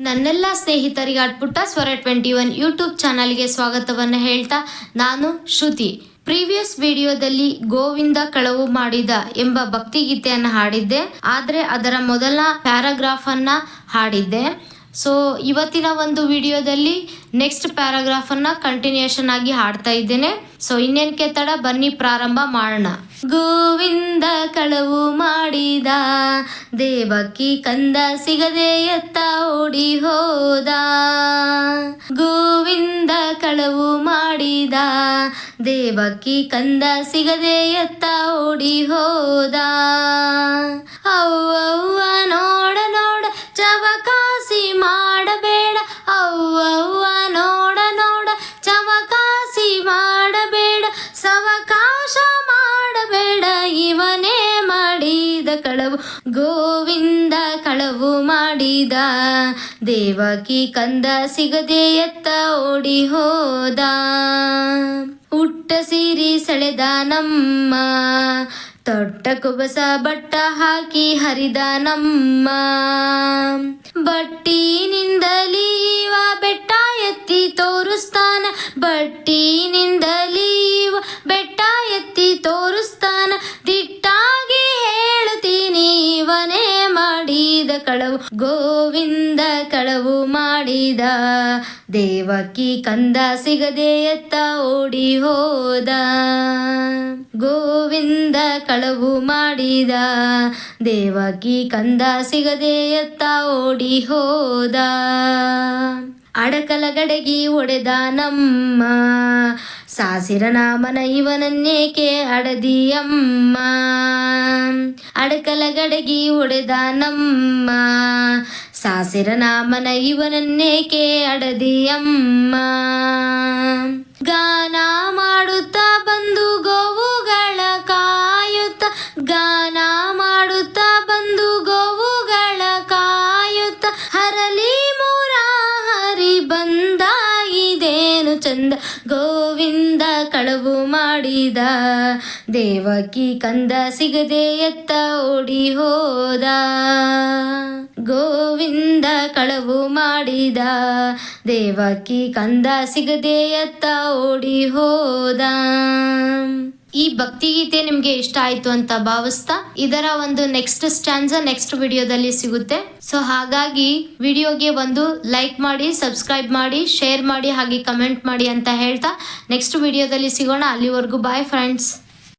ನನ್ನೆಲ್ಲ ಸ್ನೇಹಿತರಿಗೆ ಅಟ್ಪುಟ್ಟ ಸ್ವರ ಟ್ವೆಂಟಿ ಒನ್ ಯೂಟ್ಯೂಬ್ ಚಾನಲ್ಗೆ ಸ್ವಾಗತವನ್ನು ಹೇಳ್ತಾ ನಾನು ಶ್ರುತಿ. ಪ್ರೀವಿಯಸ್ ವಿಡಿಯೋದಲ್ಲಿ ಗೋವಿಂದ ಕಳವು ಮಾಡಿದ ಎಂಬ ಭಕ್ತಿಗೀತೆಯನ್ನು ಹಾಡಿದ್ದೆ. ಆದರೆ ಅದರ ಮೊದಲ ಪ್ಯಾರಾಗ್ರಾಫ್ ಹಾಡಿದ್ದೆ. ಸೊ ಇವತ್ತಿನ ಒಂದು ವಿಡಿಯೋದಲ್ಲಿ ನೆಕ್ಸ್ಟ್ ಪ್ಯಾರಾಗ್ರಾಫ್ ಅನ್ನ ಕಂಟಿನ್ಯೂಷನ್ ಆಗಿ ಹಾಡ್ತಾ ಇದ್ದೇನೆ. ಸೊ ಇನ್ನೇನಕ್ಕೆ ತಡ ಬನ್ನಿ ಪ್ರಾರಂಭ ಮಾಡೋಣ. ಗೋವಿಂದ ಕಳವು ಮಾಡಿದ, ದೇವಕಿ ಕಂದ ಸಿಗದೆ ಎತ್ತ ಓಡಿ ಹೋದ. ಗೋವಿಂದ ಕಳವು ಮಾಡಿದ, ದೇವಕಿ ಕಂದ ಸಿಗದೆ ಎತ್ತ ಓಡಿ ಹೋದ. ನೋಡ ಕಳವು ಗೋವಿಂದ ಕಳವು ಮಾಡಿದ ದೇವಕಿ ಕಂದ ಸಿಗದೆ ಎತ್ತ ಓಡಿ ಹೋದ. ಹುಟ್ಟ ಸೀರಿ ಸೆಳೆದ ನಮ್ಮ ತೊಟ್ಟ ಕುಬಸ ಬಟ್ಟ ಹಾಕಿ ಹರಿದ ನಮ್ಮ. ಬಟ್ಟಿನಿಂದಲೀವ ಬೆಟ್ಟ ಎತ್ತಿ ತೋರುಸ್ತಾನ. ಬಟ್ಟಿನಿಂದಲೀ ಮಾಡಿದ ಕಳವು, ಗೋವಿಂದ ಕಳವು ಮಾಡಿದ. ದೇವಕಿ ಕಂದ ಸಿಗದೆ ಎತ್ತ ಓಡಿ ಹೋದ. ಗೋವಿಂದ ಕಳವು ಮಾಡಿದ. ದೇವಕಿ ಕಂದ ಸಿಗದೆ ಎತ್ತ ಓಡಿ ಹೋದ. ಅಡಕಲಗಡಗಿ ಒಡೆದ ನಮ್ಮ ಸಾಸಿರ ನಾಮನ ಇವನನ್ನೇಕೆ ಅಡದಿಯಮ್ಮ ಅಡಕಲಗಡಗಿ ಒಡೆದ ನಮ್ಮ ಸಾಸಿರ ನಾಮನ ಇವನನ್ನೇಕೆ ಅಡದಿಯಮ್ಮ ಚಂದ ಗೋವಿಂದ ಕಳವು ಮಾಡಿದ. ದೇವಕಿ ಕಂದ ಸಿಗದೆ ಎತ್ತ ಓಡಿ ಹೋದ. ಗೋವಿಂದ ಕಳವು ಮಾಡಿದ. ದೇವಕಿ ಕಂದ ಸಿಗದೆ ಎತ್ತ ಓಡಿ ಹೋದ. ಈ ಭಕ್ತಿಗೀತೆ ನಿಮ್ಗೆ ಇಷ್ಟ ಆಯ್ತು ಅಂತ ಭಾವಿಸ್ತಾ ಇದರ ಒಂದು ನೆಕ್ಸ್ಟ್ ಸ್ಟ್ಯಾಂಡ್ಸ್ ನೆಕ್ಸ್ಟ್ ವಿಡಿಯೋದಲ್ಲಿ ಸಿಗುತ್ತೆ. ಸೊ ಹಾಗಾಗಿ ವಿಡಿಯೋಗೆ ಒಂದು ಲೈಕ್ ಮಾಡಿ ಸಬ್ಸ್ಕ್ರೈಬ್ ಮಾಡಿ ಶೇರ್ ಮಾಡಿ, ಹಾಗೆ ಕಮೆಂಟ್ ಮಾಡಿ ಅಂತ ಹೇಳ್ತಾ ನೆಕ್ಸ್ಟ್ ವಿಡಿಯೋದಲ್ಲಿ ಸಿಗೋಣ. ಅಲ್ಲಿವರೆಗೂ ಬಾಯ್ ಫ್ರೆಂಡ್ಸ್